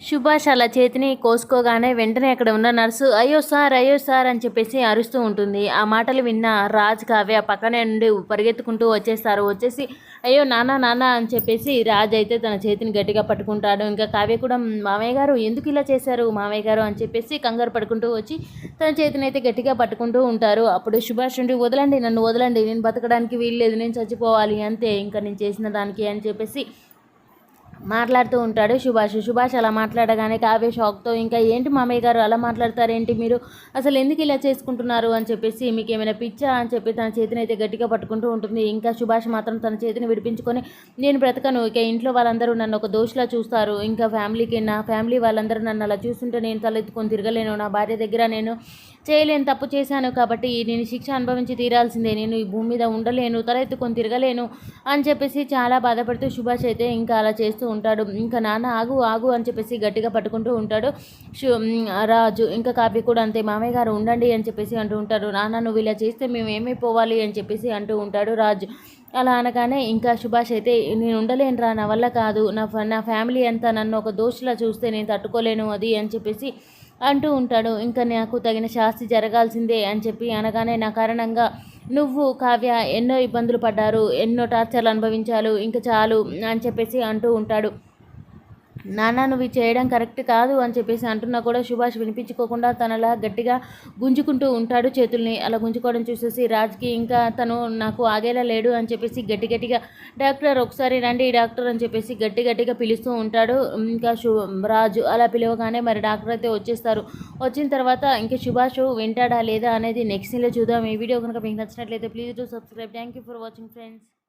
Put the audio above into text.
సుభాష్ అలా చేతిని కోసుకోగానే వెంటనే అక్కడ ఉన్న నర్సు అయ్యో సార్ అయ్యో సార్ అని చెప్పేసి అరుస్తూ ఉంటుంది. ఆ మాటలు విన్న రాజ్ కావ్య పక్కనే నుండి పరిగెత్తుకుంటూ వచ్చేస్తారు. వచ్చేసి అయ్యో నాన్న నాన్న అని చెప్పేసి రాజ్ అయితే తన చేతిని గట్టిగా పట్టుకుంటాడు. ఇంకా కావ్య కూడా మామయ్య గారు ఎందుకు ఇలా చేశారు మామయ్య గారు అని చెప్పేసి కంగారు పడుకుంటూ వచ్చి తన చేతిని అయితే గట్టిగా పట్టుకుంటూ ఉంటారు. అప్పుడు సుభాష్ నుండి వదలండి నన్ను వదలండి. నేను బతకడానికి వీల్లేదు. నేను చచ్చిపోవాలి. అంతే. ఇంకా నేను చేసిన దానికి అని చెప్పేసి మాట్లాడుతూ ఉంటాడు. సుభాష్ సుభాష్ అలా మాట్లాడగానే కావ్య షాక్తో ఇంకా ఏంటి మామయ్య గారు అలా మాట్లాడతారేంటి మీరు? అసలు ఎందుకు ఇలా చేసుకుంటున్నారు? అని చెప్పేసి మీకు ఏమైనా పిచ్చా? అని చెప్పి తన చేతిని అయితే గట్టిగా పట్టుకుంటూ ఉంటుంది. ఇంకా సుభాష్ మాత్రం తన చేతిని విడిపించుకొని నేను బ్రతకను. ఇక ఇంట్లో వాళ్ళందరూ నన్ను ఒక దోషిలా చూస్తారు. ఇంకా ఫ్యామిలీకి నా ఫ్యామిలీ వాళ్ళందరూ నన్ను అలా చూస్తుంటే నేను తలెత్తుకొని తిరగలేను. నా భార్య దగ్గర నేను చేయలేని తప్పు చేశాను కాబట్టి నేను శిక్ష అనుభవించి తీరాల్సిందే. నేను ఈ భూమి మీద ఉండలేను. తలెత్తుకొని తిరగలేను. అని చెప్పేసి చాలా బాధపడుతూ సుభాష్ అయితే ఇంకా అలా చేస్తూ ఉంటాడు. ఇంకా నాన్న ఆగు ఆగు అని చెప్పేసి గట్టిగా పట్టుకుంటూ ఉంటాడు. రాజు ఇంకా కాఫీ కూడా అంతే మామయ్య గారు ఉండండి అని చెప్పేసి అంటూ ఉంటారు. నాన్న నువ్వు ఇలా చేస్తే మేము ఏమైపోవాలి అని చెప్పేసి అంటూ ఉంటాడు రాజు. అలా అనగానే ఇంకా సుభాష్ అయితే నేను ఉండలేనురా నా వల్ల కాదు. నా ఫ- నా ఫ్యామిలీ అంతా నన్ను ఒక దోషిలా చూస్తే నేను తట్టుకోలేను అది అని చెప్పేసి అంటూ ఉంటాడు. ఇంకా నాకు తగిన శాస్తి జరగాల్సిందే అని చెప్పి అనగానే నా కారణంగా నువ్వు కావ్య ఎన్నో ఇబ్బందులు పడ్డారు ఎన్నో టార్చర్లు అనుభవించాలు ఇంకా చాలు అని చెప్పేసి అంటూ ఉంటాడు. నాన్న నువ్వు చేయడం కరెక్ట్ కాదు అని చెప్పేసి అంటున్నా కూడా సుభాష్ వినిపించుకోకుండా తనలా గట్టిగా గుంజుకుంటూ ఉంటాడు చేతుల్ని. అలా గుంజుకోవడం చూసేసి రాజ్కి ఇంకా తను నాకు ఆగేలా లేడు అని చెప్పేసి గట్టి గట్టిగా డాక్టర్ ఒకసారి రండి డాక్టర్ అని చెప్పేసి గట్టి గట్టిగా పిలుస్తూ ఉంటాడు. ఇంకా శు రాజు అలా పిలవగానే మరి డాక్టర్ అయితే వచ్చేస్తారు. వచ్చిన తర్వాత ఇంకా సుభాష్ వింటాడా లేదా అనేది నెక్స్ట్ సీన్లో చూద్దాం. ఈ వీడియో కనుక మీకు నచ్చినట్లయితే please do subscribe. Thank you for watching friends.